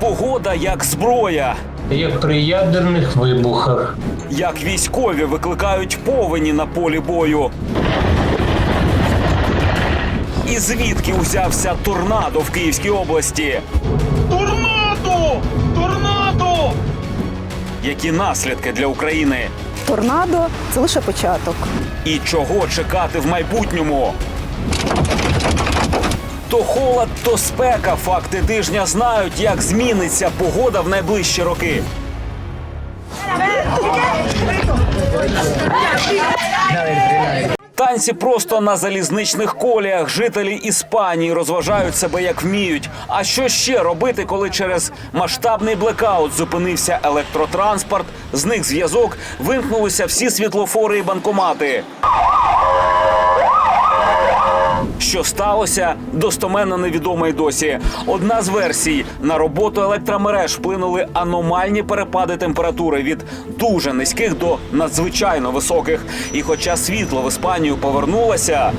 Погода як зброя. як при ядерних вибухах. Як військові викликають повені на полі бою. І звідки узявся торнадо в Київській області? Торнадо! Торнадо! Які наслідки для України? Торнадо це лише початок. І чого чекати в майбутньому? То холод, то спека. Факти тижня знають, як зміниться погода в найближчі роки. Танці просто на залізничних коліях. Жителі Іспанії розважають себе як вміють. А що ще робити, коли через масштабний блекаут зупинився електротранспорт, зник зв'язок, вимкнулися всі світлофори і банкомати. Що сталося, достоменно невідомо й досі. Одна з версій на роботу електромереж вплинули аномальні перепади температури від дуже низьких до надзвичайно високих. І хоча світло в Іспанію повернулося.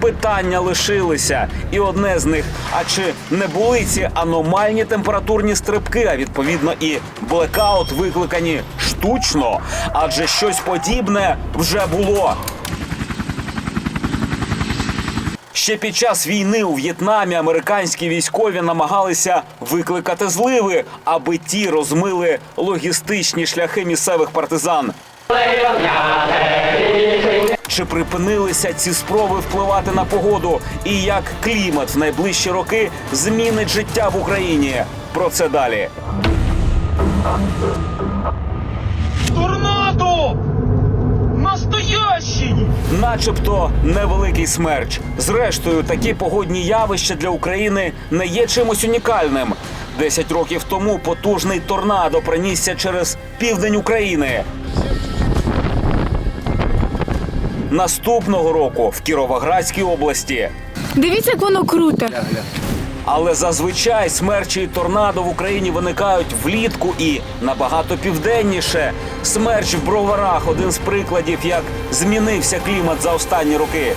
Питання лишилися, і одне з них: а чи не були ці аномальні температурні стрибки, а відповідно і блекаут викликані штучно? Адже щось подібне вже було. Ще під час війни у В'єтнамі американські військові намагалися викликати зливи, аби ті розмили логістичні шляхи місцевих партизан. Чи припинилися ці спроби впливати на погоду? І як клімат в найближчі роки змінить життя в Україні? Про це далі. Торнадо! Настоящий! Начебто невеликий смерч. Зрештою, такі погодні явища для України не є чимось унікальним. Десять років тому потужний торнадо пронісся через південь України. Наступного року в Кіровоградській області. Дивіться, як воно круте. Але зазвичай смерчі і торнадо в Україні виникають влітку і набагато південніше. Смерч в броварах один з прикладів, як змінився клімат за останні роки.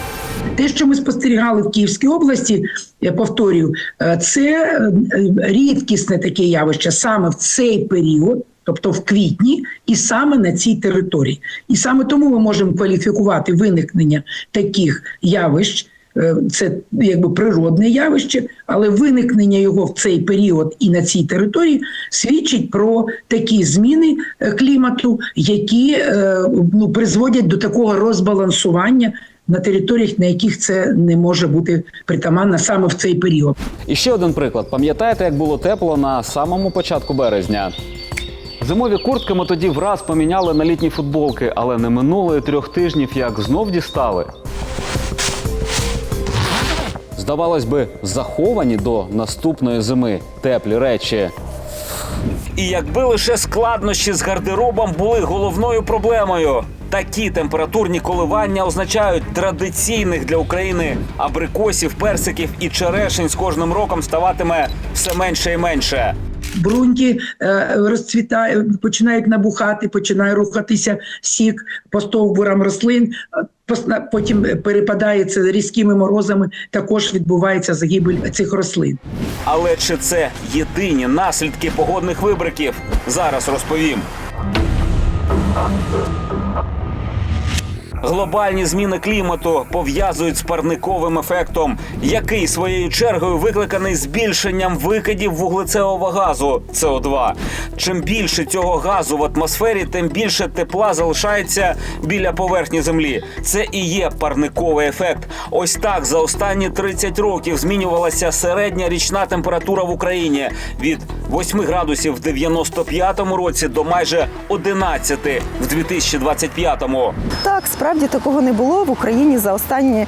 Те, що ми спостерігали в Київській області, я повторюю, е, це е, рідкісне таке явище саме в цей період, тобто в квітні, і саме на цій території. І саме тому ми можемо кваліфікувати виникнення таких явищ. Е, Це якби природне явище, але виникнення його в цей період і на цій території свідчить про такі зміни е, клімату, які е, ну, призводять до такого розбалансування на територіях, на яких це не може бути притаманно саме в цей період. І ще один приклад. Пам'ятаєте, як було тепло на самому початку березня? Зимові куртки ми тоді враз поміняли на літні футболки, але не минуло і трьох тижнів, як знов дістали. Здавалось би, заховані до наступної зими теплі речі. І якби лише складнощі з гардеробом були головною проблемою. Такі температурні коливання означають традиційних для України абрикосів, персиків і черешень з кожним роком ставатиме все менше і менше. Бруньки е, розцвітає, починають набухати, починає рухатися сік по стовбурам рослин. е, Потім перепадає це різкими морозами. Також відбувається загибель цих рослин. Але чи це єдині наслідки погодних вибриків? Зараз розповім. Глобальні зміни клімату пов'язують з парниковим ефектом, який своєю чергою викликаний збільшенням викидів вуглецевого газу СО2. Чим більше цього газу в атмосфері, тим більше тепла залишається біля поверхні землі. Це і є парниковий ефект. Ось так за останні 30 років змінювалася середня річна температура в Україні від 8 градусів в 95-му році до майже 11 в 2025-му. Так, справді такого не було в Україні за останні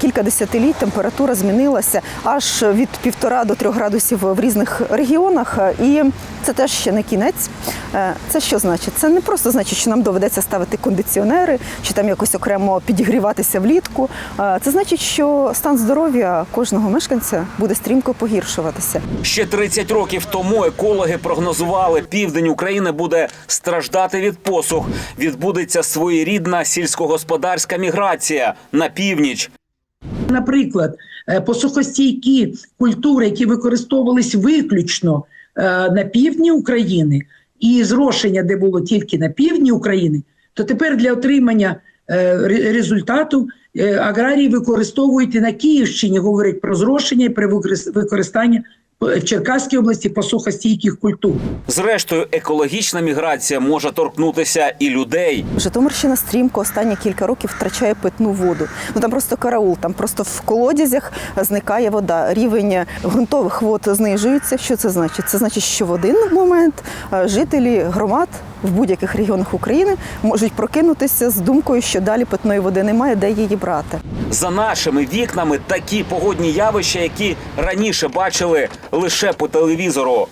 кілька десятиліть. Температура змінилася аж від півтора до трьох градусів в різних регіонах. І це теж ще не кінець. Е, Це що значить? Це не просто значить, що нам доведеться ставити кондиціонери чи там якось окремо підігріватися влітку. Е, Це значить, що стан здоров'я кожного мешканця буде стрімко погіршуватися. Ще 30 років тому екологи прогнозували, південь України буде страждати від посух. Відбудеться своєрідна сільськогосподарська міграція на північ. Наприклад, е, посухостійкі культури, які використовувались виключно е, на півдні України, і зрошення, де було тільки на півдні України, то тепер для отримання е, результату аграрії використовують і на Київщині, говорять про зрошення і про використ- використання в Черкаській області посухостійких культур. Зрештою, екологічна міграція може торкнутися і людей. Житомирщина стрімко останні кілька років втрачає питну воду. Ну там просто караул, там просто в колодязях зникає вода. Рівень ґрунтових вод знижується. Що це значить? Це значить, що в один момент е, жителі громад в будь-яких регіонах України можуть прокинутися з думкою, що далі питної води немає, де її брати. За нашими вікнами такі погодні явища, які раніше бачили лише по телевізору.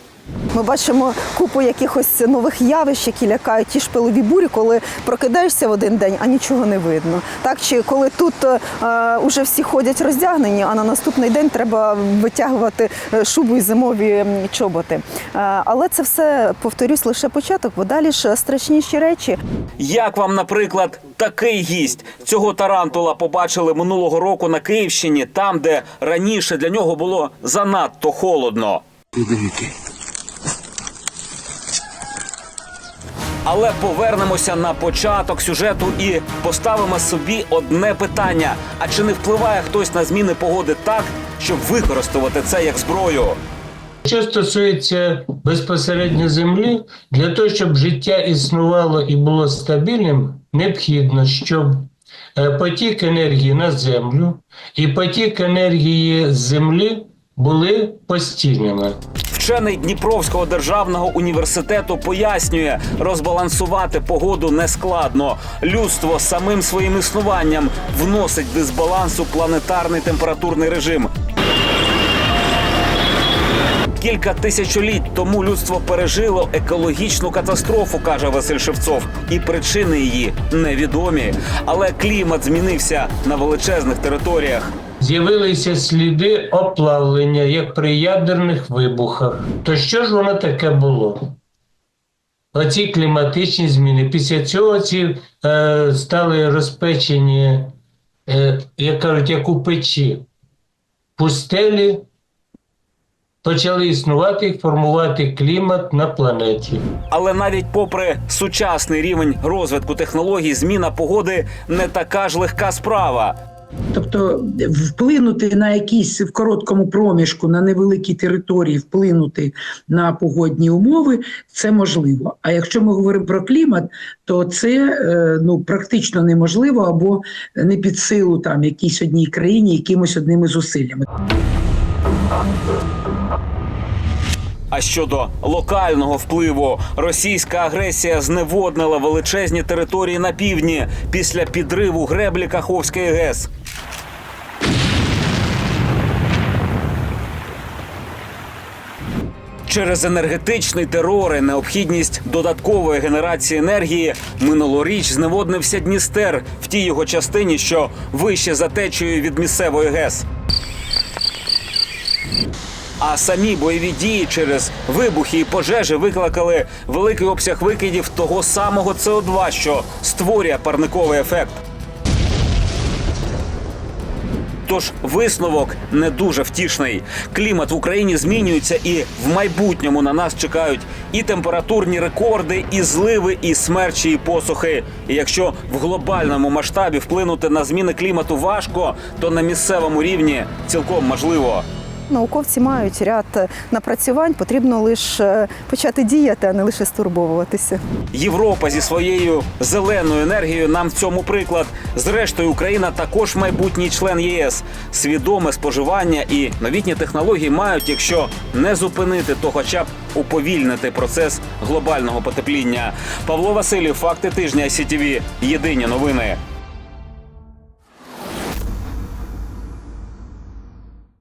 Ми бачимо купу якихось нових явищ, які лякають ті ж пилові бурі, коли прокидаєшся в один день, а нічого не видно. Так чи коли тут е, уже всі ходять роздягнені, а на наступний день треба витягувати е, шубу і зимові чоботи. Е, але це все повторюсь лише початок, бо далі ж страшніші речі. Як вам, наприклад, такий гість цього тарантула побачили минулого року на Київщині, там, де раніше для нього було занадто холодно. Але повернемося на початок сюжету і поставимо собі одне питання: а чи не впливає хтось на зміни погоди так, щоб використовувати це як зброю? Що стосується безпосередньо землі, для того, щоб життя існувало і було стабільним, необхідно, щоб е, потік енергії на землю і потік енергії з землі були постійними. Вчений Дніпровського державного університету пояснює, розбалансувати погоду нескладно. Людство самим своїм існуванням вносить дисбаланс у планетарний температурний режим. Кілька тисячоліть тому людство пережило екологічну катастрофу, каже Василь Шевцов, і причини її невідомі. Але клімат змінився на величезних територіях. З'явилися сліди оплавлення, як при ядерних вибухах. То що ж воно таке було? Оці кліматичні зміни. Після цього ці е, стали розпечені, е, як кажуть, як у печі, пустелі, почали існувати і формувати клімат на планеті. Але навіть попри сучасний рівень розвитку технологій, зміна погоди не така ж легка справа. Тобто вплинути на якісь в короткому проміжку на невеликій території, вплинути на погодні умови, це можливо. А якщо ми говоримо про клімат, то це е, ну практично неможливо або не під силу там якійсь одній країні, якимось одними зусиллями. А щодо локального впливу, російська агресія зневоднила величезні території на півдні після підриву греблі Каховської ГЕС. Через енергетичний терор і необхідність додаткової генерації енергії минулоріч зневоднився Дністер в тій його частині, що вище за течією від місцевої ГЕС. А самі бойові дії через вибухи і пожежі викликали великий обсяг викидів того самого СО2, що створює парниковий ефект. Тож висновок не дуже втішний. Клімат в Україні змінюється, і в майбутньому на нас чекають і температурні рекорди, і зливи, і смерчі, і посухи. І якщо в глобальному масштабі вплинути на зміни клімату важко, то на місцевому рівні цілком можливо. Науковці мають ряд напрацювань, потрібно лише почати діяти, а не лише стурбовуватися. Європа зі своєю зеленою енергією нам в цьому приклад. Зрештою, Україна також майбутній член ЄС. Свідоме споживання і новітні технології мають, якщо не зупинити, то хоча б уповільнити процес глобального потепління. Павло Васильєв, факти тижня СІТВ. Єдині новини.